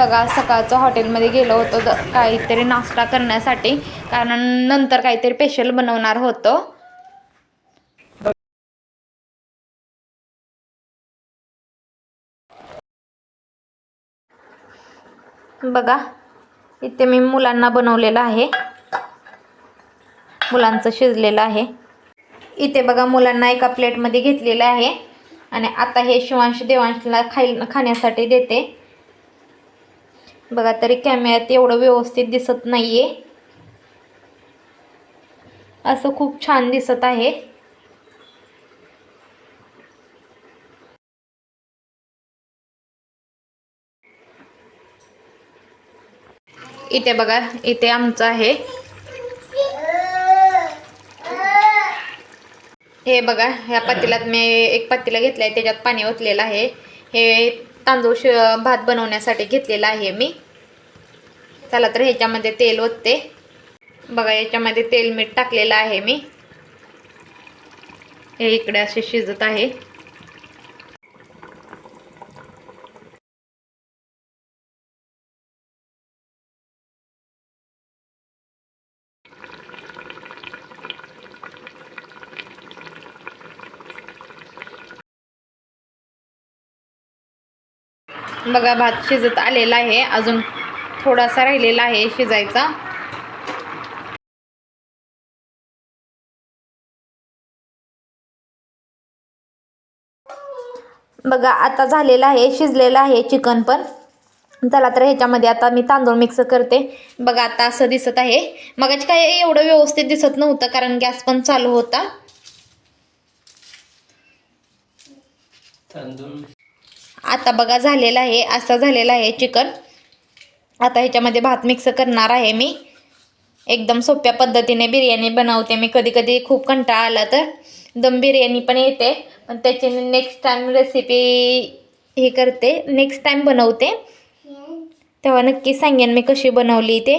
बघा सकाळचं हॉटेलमध्ये गेलो होतो काहीतरी नाश्ता करण्यासाठी. कारण नंतर काहीतरी स्पेशल बनवणार होतो. बघा इथे मी मुलांना बनवलेलं आहे. मुलांचं शिजलेलं आहे. इथे बघा मुलांना एका प्लेटमध्ये घेतलेलं आहे. आणि आता हे शिवांश देवांशला खाई खाण्यासाठी देते. बघा तरी कॅमेऱ्यात एवढं व्यवस्थित दिसत नाहीये. असं खूप छान दिसत आहे. इथे बघा इथे आमचं आहे. हे बघा ह्या पातेल्यात मी एक पातेला आहे त्याच्यात पाणी ओतलेलं आहे. हे तांदूळ शि भात बनवण्यासाठी घेतलेला आहे मी. चला तर ह्याच्यामध्ये तेल ओतते. बघा याच्यामध्ये तेल मीठ टाकलेलं आहे मी. हे इकडे असे शिजत आहे. बघा भात शिजत आलेला आहे. अजून थोडासा राहिलेला आहे शिजायचा. बघा आता झालेला आहे शिजलेलं आहे चिकन पण. चला तर ह्याच्यामध्ये आता मी तांदूळ मिक्स करते. बघा आता असं दिसत आहे. मगाच काय एवढं व्यवस्थित दिसत नव्हतं कारण गॅस पण चालू होता. तांदूळ आता बघा झालेलं आहे असं झालेलं आहे चिकन. आता ह्याच्यामध्ये भात मिक्स करणार आहे मी. एकदम सोप्या पद्धतीने बिर्याणी बनवते मी. कधी कधी खूप कंटाळा आला तर दम बिर्याणी पण येते. पण त्याची मी नेक्स्ट टाईम रेसिपी हे करते. नेक्स्ट टाईम बनवते. तेव्हा नक्की सांगेन मी कशी बनवली ते.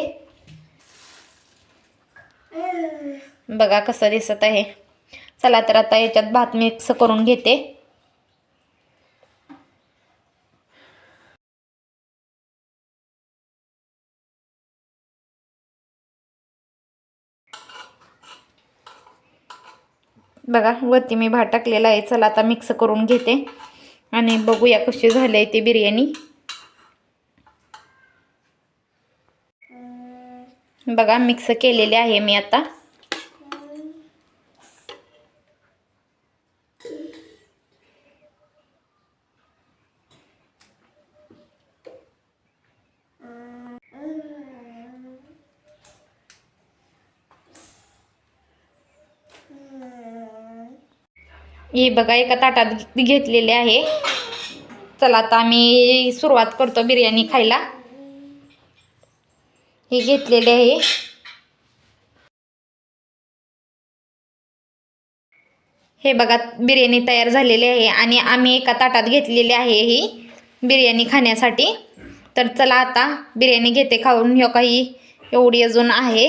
बघा कसं दिसत आहे. चला तर आता याच्यात भात मिक्स करून घेते. बघा वरती मी भात टाकलेला आहे. चला आता मिक्स करून घेते. आणि बघूया कशी झाली आहे ती बिर्याणी. बघा मिक्स केलेली आहे मी आता. हे बघा एका ताटात घेतलेले आहे. चला आता आम्ही सुरुवात करतो बिर्याणी खायला. हे घेतलेले आहे. हे बघा बिर्याणी तयार झालेली आहे आणि आम्ही एका ताटात घेतलेली आहे ही बिर्याणी खाण्यासाठी. तर चला आता बिर्याणी घेते खाऊन ह्यो काही एवढी अजून आहे.